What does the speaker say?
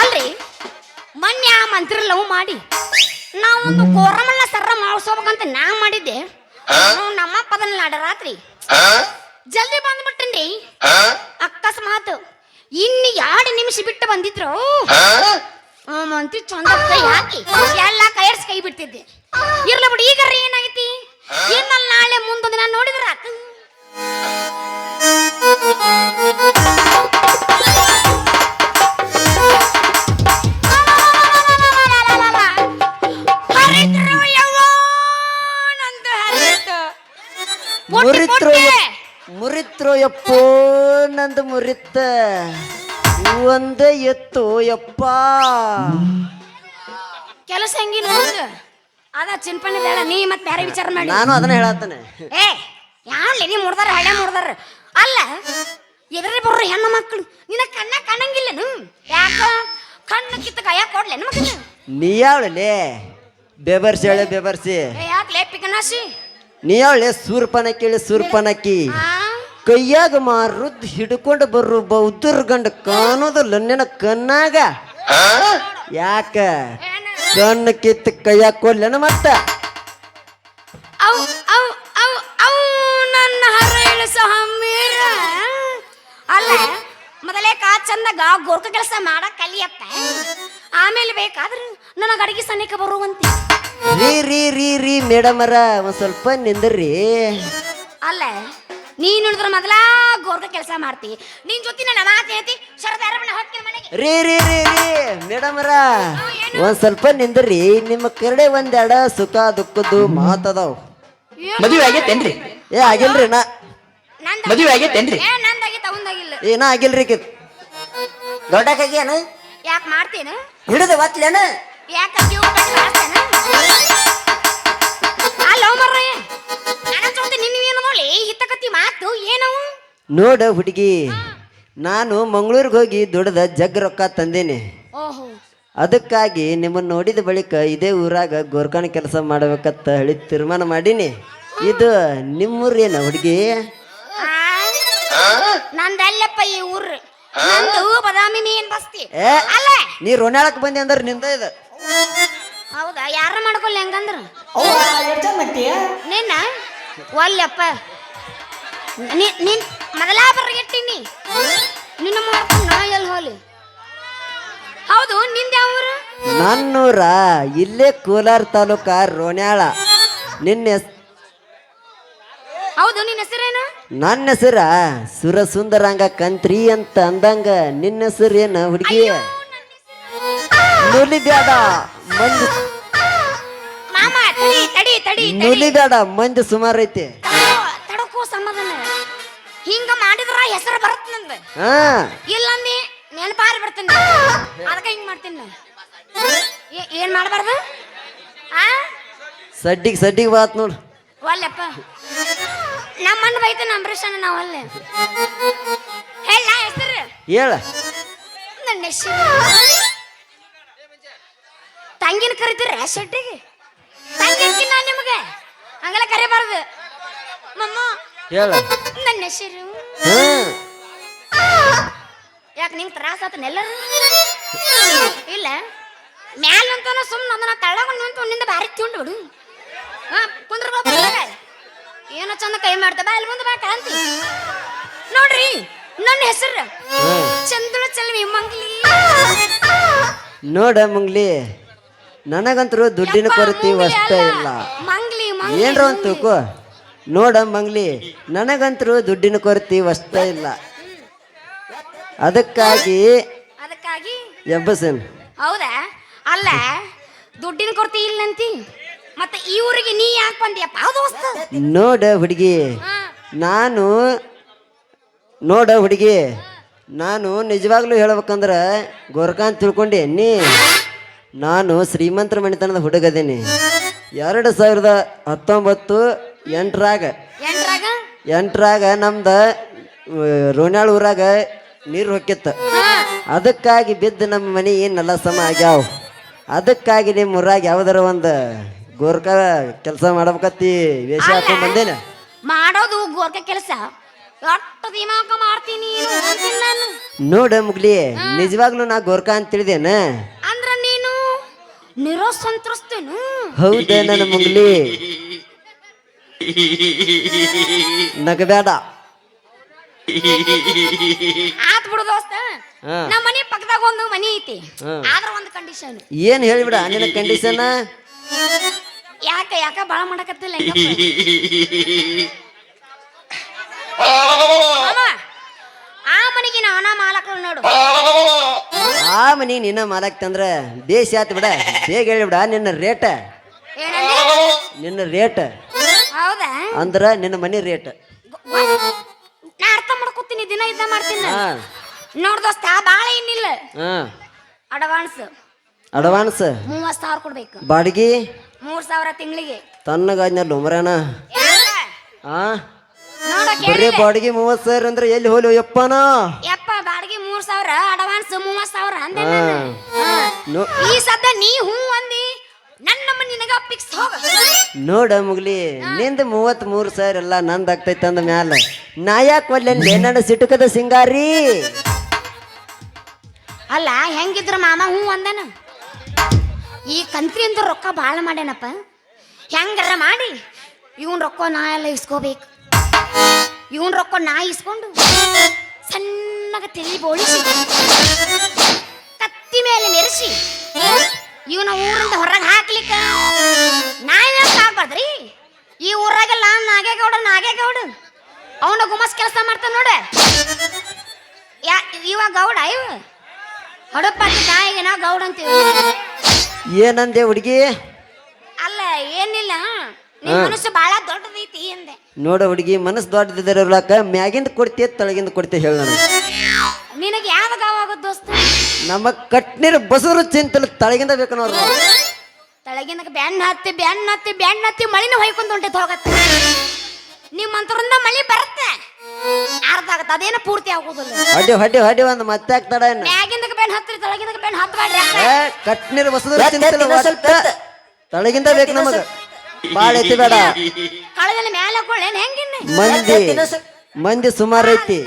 ಅಲ್ರಿ ಮೊನ್ನೆ ಆ ಮಂತ್ರ ಲವ್ ಮಾಡಿ ನಾವೊಂದು ಕೋರಮಲ್ಲ ಸರ್ರ ಮಾಡಿಸ್ಕೋಬೇಕಂತ ನಾ ಮಾಡಿದ್ದೆ. ನಮ್ಮ ಪದನ ನಾಡ ರಾತ್ರಿ ಜಲ್ದಿ ಬಂದ್ಬಿಟ್ಟನ್ರಿ. ಅಕಸ್ಮಾತ್ ಇನ್ನು ಎರಡು ನಿಮಿಷ ಬಿಟ್ಟು ಬಂದಿದ್ರು. ಆ ಮಂತ್ರಿ ಚಂದ ಕೈ ಹಾಕಿ ಎಲ್ಲ ಕೈಯರ್ಸ್ ಕೈ ಬಿಡ್ತಿದ್ದೆ. ಇರ್ಲ ಬಿಡಿ ಈಗ ಏನಾಗೈತಿ? ಏನಲ್ಲ ನಾಳೆ ಮುಂದೊಂದು ನಾನು ನೋಡಿದ್ರ ಯಪ್ಪೋ ನಂದು ಮುರಿತ ಒಂದು ಎತ್ತು ಯಪ್ಪ. ಕೆಲಸ ಹೆಂಗಿಲ್ಲ ಮುಂದೆ ಅದ ಚಿನ್ಪಣ್ಣಿ ಬೇಡ ನೀ ಮತ್ತೆ ಬೇರೆ ವಿಚಾರ ಮಾಡಿ. ನಾನು ಅದನ್ನ ಹೇಳತ್ತೇನೆ. ಏ ಯಾರ್ಲಿ ನೀ ಮುಡ್ದಾರ ಹಳೆ ಮುಡ್ದಾರ ಅಲ್ಲ ಎದುರೇ ಬರ್ರಿ ಹೆಣ್ಣು ಮಕ್ಕಳು ನಿನ್ನ ಕಣ್ಣ ಕಾಣಂಗಿಲ್ಲನು ಯಾಕ? ಕಣ್ಣು ಕಿತ್ತ ಕೈಯ ಕೊಡ್ಲೆ ಮಗನ ನೀ ಯಾವಳಲೆ ಬೆಬರ್ಸಿ ಹೇಳಿ ಬೆಬರ್ಸಿ ಏ ಯಾಕೆ ಲೇ ಪಿಕನಾಸಿ ನೀ ಯಾವಳೆ ಸೂರ್ಪನಕ್ಕಿ ಸೂರ್ಪನಕ್ಕಿ. ಆ ಕೈಯಾಗ ಮಾರುದ್ ಹಿಡ್ಕೊಂಡು ಬರು ಬೌದ್ಧರ್ ಗಂಡ ಕಾಣೋದಿಲ್ಲ ನಿನ್ನ ಕಣ್ಣಾಗ. ಯಾಕ? ಕಣ್ಣ ಕಿತ್ತ ಕೈಯಾಗ ಕೊಡ್ಲೇನ ಮತ್ತ? ಅವ್ ಅವ್ ಅವ್ ಅವ್ ನನ್ನ ಹರ ಇಳಿಸ ಹಮ್ಮೀರ ಅಲ್ಲ ಮೊದಲೇ ಕಾ ಚಂದಾಗ ಗೋರ್ಕ ಕೆಲಸ ಮಾಡಕ್ ಕಲಿಯಪ್ಪ. ಆಮೇಲೆ ಬೇಕಾದ್ರೆ ನನಗೆ ಅಡಿಗೆ ಸನಿಕ ಬರುವಂತೆ. ರೀ ರೀ ರೀ ರೀ ಮೇಡಮರ ಒಂದ್ ಸ್ವಲ್ಪ ನಿಂದ್ರಿ. ಅಲ್ಲ ನೀನು ಹಿಡಿದ್ರ ಮೊದಲ ಗೋರ್ಗ ಕೆಲಸ ಮಾಡ್ತಿ. ನಿನ್ ಜೊತೆ ನನ್ನ ಮಾತು ಹೇಳ್ತಿ ಶರದಾರ ಹೋಗ್ತೀನಿ ಮನೆಗೆ. ರೀ ರೀ ರೀ ರೀ ಮೇಡಮರ ಒಂದ್ ಸ್ವಲ್ಪ ನಿಂದ್ರಿ ನಿಮ್ಮ ಕಡೆ ಒಂದೆರಡ ಸುಖ ದುಃಖದ್ದು ಮಾತದಾವ್. ಮದುವೆ ಆಗೈತೇನ್ರಿ? ಏ ಆಗಿಲ್ರಿ ನಾ. ನಂದ ಮದುವೆ ಆಗೈತೇನ್ರಿ? ಏ ಅವಂದಾಗಿಲ್ಲ ಏನ ಆಗಿಲ್ರಿ ಕಿ ಏನು ಯಾಕೆ ಮಾಡ್ತೇನು? ಹಿಡಿದು ಒತ್ತಲೇನ ಯಾಕೆ ಮಾಡ್ತೇನು? ನೋಡ ಹುಡುಗಿ ನಾನು ಮಂಗಳೂರಿಗೆ ಹೋಗಿ ದುಡ್ದ ಜಗ್ ರೊಕ್ಕ ತಂದೇನಿ. ಓಹೋ. ಅದಕ್ಕಾಗಿ ನಿಮ್ಮನ್ನ ನೋಡಿದ ಬಳಿಕ ಇದೇ ಊರಾಗ ಗೋರ್ಖಾನ ಕೆಲಸ ಮಾಡಬೇಕಂತ ಹೇಳಿ ತೀರ್ಮಾನ ಮಾಡೀನಿ. ಇದು ನಿಮ್ಮೂರೇನ ಹುಡುಗಿ? ನಂದಲ್ಲಪ್ಪ ಈ ಊರು. ನಂದು ಬದಾಮಿ ಮೀನ್ ಬಸ್ತಿ. ಅಲ್ಲ. ನೀ ರೋನಾಳಕ್ ಬಂದಿ ಅಂದ್ರೆ ನಿಂದ ಇದು. ಹೌದಾ ಯಾರ ಮಾಡ್ಕೊಲ್ಲ ಹೆಂಗಂದ್ರ? ನಿನ್ನ? ಒಲ್ಲಪ್ಪ. ನಿನ್ ಮೊದಲ ಬರ್ಗೆಟ್ಟಿನಿ ನಿನ್ನ ಮಾಡ್ಕೊಂಡು ನಾ ಎಲ್ಲಿ ಹೋಲಿ? ಹೌದು ನಿಂದ ಯಾವ ಊರು? ನನ್ನೂರ ಇಲ್ಲೇ ಕೋಲಾರ ತಾಲೂಕ ರೋಣ್ಯಾಳ. ನಿನ್ನ ಹೆಸ್- ಹೌದು ನಿನ್ನ ಹೆಸರೇನು? ನನ್ನ ಹೆಸರ ಸುರಸುಂದರಂಗ ಕಂತ್ರಿ ಅಂತ ಅಂದಂಗ ನಿನ್ನ ಹೆಸರು ಏನ ಹುಡುಗಿ? ನುಲಿ ಬ್ಯಾಡ ಮಂದಿ ಮಾಮ ತಡಿ ತಡಿ ತಡಿ ನುಲಿ ಬ್ಯಾಡ ಮಂದಿ ಸುಮಾರು ಐತಿ. ಹೆಸರು ಬರತ್ ನಂದು. ಹಾ. ಇಲ್ಲಂದಿ ನೆನಪಾರಿ ಬರ್ತೀನಿ. ಅದಕ್ಕೆ ಹಿಂಗ್ ಮಾಡ್ತೀನಿ ನಾನು. ಏ- ಏನ್ ಮಾಡಬಾರ್ದು? ಆ? ಸಡ್ಡಿಗೆ ಸಡ್ಡಿಗೆ ಬಾತ್ ನೋಡು. ಒಲ್ಲಪ್ಪ. ನಮ್ಮನ್ನ ಬೈತಾನ ನಾವು ನಾವಲ್ಲ ಹೇಳ ಹೆಸರು? ಹೇಳ. ನನ್ನ ಹೆಸರು. ತಂಗಿನ ಕರಿತೀರ ಶೆಟ್ಟಿಗೆ? ತಂಗಿನ ನಿಮಗೆ? ಹಂಗೆಲ್ಲ ಕರಿಬಾರ್ದು. ಮಮ್ಮ ಹೇಳ. ನನ್ನ ಹೆಸರು? ಯಾಕೆ ನಿಂಗೆ ತ್ರಾಸ ಆತನ ಎಲ್ಲರೂ ಇಲ್ಲ. ಮ್ಯಾಲ ಅಂತಾನ ಸುಮ್ಮನೆ ಅದನ್ನ ತಳ್ಳಗೊಂಡು ನಿಂತು ನಿಂದ ಭಾರಿ ತಿಂಡು ಬಿಡು. ಹಾ ಕುಂದ್ರ ಏನೋ ಚಂದ ಕೈ ಮಾಡ್ತಾ ಬಾ ಅಲ್ಲಿ ಮುಂದೆ ಬಾ ಕಾಂತಿ. ನೋಡ್ರಿ ನನ್ನ ಹೆಸರು. ಚಂದಳ ಚಲ್ವಿ ಮಂಗ್ಲಿ. ನೋಡ ಮುಂಗ್ಲಿ ನನಗಂತರೂ ದುಡ್ಡಿನ ಕೊರತೆ ಅಷ್ಟೇ ಇಲ್ಲ. ಮಂಗ್ಲಿ ಏನ್ರ ಒಂದು ತಿಳ್ಕೊ. ನೋಡ ಮಂಗ್ಲಿ ನನಗಂತರೂ ದುಡ್ಡಿನ ಕೊರತೆ ವಸ್ತ ಇಲ್ಲ. ಅದಕ್ಕಾಗಿ ಅದಕ್ಕಾಗಿ? ಎಬ್ಬಸನ್. ಹೌದಾ? ಅಲ್ಲ ದುಡ್ಡಿನ ಕೊರತೆ ಇಲ್ಲಂತಿ ಮತ್ತೆ ಈ ಊರಿಗೆ ನೀ ಯಾಕೆ ಬಂದಿಯಪ್ಪ? ದೋಸ್ತ ನೋಡ ಹುಡುಗಿ ನಾನು ನೋಡ ಹುಡುಗಿ ನಾನು ನಿಜವಾಗ್ಲೂ ಹೇಳ್ಬೇಕಂದ್ರ ಗೋರ್ಖಾನ್ ತಿಳ್ಕೊಂಡೆ. ನೀ ನಾನು ಶ್ರೀಮಂತರ ಮನೆತನದ ಹುಡುಗದೇನಿ. ಎರಡು ಸಾವಿರದ ಹತ್ತೊಂಬತ್ತು ಎಂಟರಾಗ. ಎಂಟ್ರಾಗ? ಎಂಟರಾಗ ನಮ್ದು ರೋಣ್ಯಾಳ ಊರಾಗ ನೀರು ಹೊಕ್ಕಿತ್ತು. ಅದಕ್ಕಾಗಿ ಬಿದ್ದು ನಮ್ಮ ಮನೆ ಏನೆಲ್ಲ ಸಮ ಆಗ್ಯಾವ. ಅದಕ್ಕಾಗಿ ನಿಮ್ಮ ಊರಾಗ ಯಾವ್ದಾರ ಒಂದು ಗೋರ್ಕ ಕೆಲಸ ಮಾಡ್ಬೇಕತ್ತಿ ವೇಷ ಹಾಕೊಂಡ್ ಬಂದೇನ? ಮಾಡೋದು ಗೋರ್ಕ ಕೆಲಸ. ಮಾಡ್ತೀನಿ ನೋಡ ಮುಗ್ಲಿ ನಿಜವಾಗ್ಲೂ ನಾ ಗೋರ್ಕ ಅಂತ ತಿಳಿದೇನ? ಅಂದ್ರ ನೀನು ನಿರೋಸಂತ್ರಸ್ತೇನು. ಹೌದೇ ನನ್ನ ಮುಗ್ಲಿ? ನಗಬೇಡ. ಆತ್ ಬಿಡು ದೋಸ್ತ. ಹಾ. ನಮ್ಮ ಮನೆ ಪಕ್ಕದಾಗ ಒಂದು ಮನಿ ಐತಿ. ಹಾ. ಆದ್ರ ಒಂದು ಕಂಡೀಷನ್ ಏನ್ ಹೇಳಿಬಿಡ ನಿನ್ನ ಕಂಡೀಷನ್ ಯಾಕ ಯಾಕ ಬಾಳ ಮಾಡಕತ್ತಿಲ್ಲ ಆ ಮನೆಗೆ ನಾನ ಮಾಲಕರು ನೋಡು. ಆ ಮನೆ ನಿನ್ನ ಮಾಲಾಕ್ತಂದ್ರ ದೇಶ ಆತ್ ಬಿಡ. ಬೇಗ ಹೇಳಿಬಿಡ ನಿನ್ನ ರೇಟ್ ನಿನ್ನ ರೇಟ್ ಹೌದಾ? ಅಂದ್ರ ನಿನ್ನ ಮನಿ ರೇಟ್ ನಾ ಅರ್ಥ ಮಾಡ್ಕೊತೀನಿ ದಿನ ಇದ್ದ ಮಾಡ್ತೀನಿ. ಹಾ. ನೋಡ್ ದೋಸ್ತ ಬಾಳ ಏನಿಲ್ಲ ಹಾ. ಅಡ್ವಾನ್ಸ್ ಅಡ್ವಾನ್ಸ್ ಮೂವತ್ ಸಾವಿರ ಕೊಡ್ಬೇಕು. ಬಾಡಿಗೆ? ಮೂರ್ ಸಾವಿರ ತಿಂಗಳಿಗೆ. ತನ್ನಗಾಜ್ನಲ್ಲ ಉಮರನ? ಆ ನೋಡ ಬರೀ ಬಾಡಿಗೆ ಮೂವತ್ ಸಾವಿರ ಅಂದ್ರೆ ಎಲ್ಲಿ ಹೋಲಿ ಯಪ್ಪನ? ಯಪ್ಪ ಬಾಡಿಗೆ ಮೂರ್ ಸಾವಿರ ಅಡ್ವಾನ್ಸ್ ಮೂವತ್ ಸಾವಿರ ಅಂದೆ ನಾನು. ಹಾ. ನೋ- ಈ ಸದ್ದ ನೀ ಹೂ ಫಿಕ್ಸ್ ಹೋಗ. ನೋಡ ಮುಗ್ಲಿ ನಿಂದ ಮೂವತ್ ಮೂರು ಸಾವಿರ ಎಲ್ಲ ನಂದ್ ಆಗ್ತೈತೆ ಅಂದ ಮ್ಯಾಲ. ನಾ ಯಾಕೆ ಒಲ್ಲೆ ನನ್ನ ಸಿಟುಕದ ಸಿಂಗಾರಿ. ಅಲ್ಲ ಹೆಂಗಿದ್ರ ಮಾಮ ಹ್ಞೂ ಅಂದನ? ಈ ಕಂತ್ರಿಯಿಂದ ರೊಕ್ಕ ಭಾಳ ಮಾಡ್ಯಾನಪ್ಪ. ಹೆಂಗಾರ ಮಾಡಿ? ಇವನ್ ರೊಕ್ಕ ನಾ ಎಲ್ಲ ಇಸ್ಕೋಬೇಕು. ಇವನ್ ರೊಕ್ಕ ನಾ ಇಸ್ಕೊಂಡು ಸಣ್ಣಗ ತಿಳಿ ಬೋಳಿಸಿ ಕತ್ತಿ ಮೇಲೆ ಮೆರೆಸಿ ಇವನ ಊರಿಂದ ಹೊರಗೆ ಹಾಕ್ಲಿಕ್ಕ ಅವನ ಗುಮಸ್ ಕೆಲಸ ಮಾಡ್ತಾನೆ ನೋಡ. ಯಾ ಇವ ಗೌಡ ಇವ. ಹೊಡಪ್ಪ ತಾಯಿಗೆ ನಾ ಗೌಡ ಅಂತೀವಿ. ಏನಂದೆ ಹುಡುಗಿ? ಅಲ್ಲ ಏನಿಲ್ಲ ನಿನ್ ಮನಸ್ಸು ಬಹಳ ದೊಡ್ಡದೈತಿ ಅಂದೆ. ನೋಡ ಹುಡುಗಿ ಮನಸ್ಸು ದೊಡ್ಡದಿರಲಾಕ ಮ್ಯಾಗಿಂದ ಕೊಡ್ತೀಯ ತಳಗಿಂದ ಕೊಡ್ತೀಯ ಹೇಳ ನನಗೆ. ನಿನಗೆ ಯಾವಾಗ ಗಾವ ಆಗೋದು ದೋಸ್ತ? ನಮ್ಮ ಕಟ್ನಿರ ಬಸರು ಚಿಂತಲು ತಳಗಿಂದ ಬೇಕು ನೋಡ್ರಿ. ತಳಗಿಂದ ಬ್ಯಾನ್ ಹತ್ತಿ ಬ್ಯಾನ್ ಹತ್ತಿ ಬ್ಯಾನ್ ಹತ್ತಿ ಮಳಿನ ಹೊಯ್ಕೊಂಡು ಹೊಂಟೈತೆ ಹೋಗತ್ತೆ. ನಿಮ್ಮ ಅಂತರಿಂದ ಮಳಿ ಬರುತ್ತೆ. ಅರ್ಧ ಆಗತ್ತೆ ಅದೇನು ಪೂರ್ತಿ ಆಗೋದಿಲ್ಲ. ಹೊಡಿ ಹೊಡಿ ಹೊಡಿ ಒಂದು ಮತ್ತೆ ಆಗ್ತಾಡ ಮ್ಯಾಗಿಂದ ಬೆನ್ ಹತ್ತಿರಿ ತಳಗಿಂದ ಬೆನ್ ಹತ್ತಬೇಡ್ರಿ ಏ ನೀರು ಬಸದ ಸ್ವಲ್ಪ. ತಳಗಿಂದ ಬೇಕು ನಮಗೆ. ಬಾಳ ಐತಿ ಬೇಡ ಕಳೆದಲ್ಲಿ ಮ್ಯಾಲ ಹಾಕೊಳ್ಳೇನ್ ಹೆಂಗಿನ್ನ? ಮಂದಿ. ಮಂದಿ ಸುಮಾರು ಐತಿ.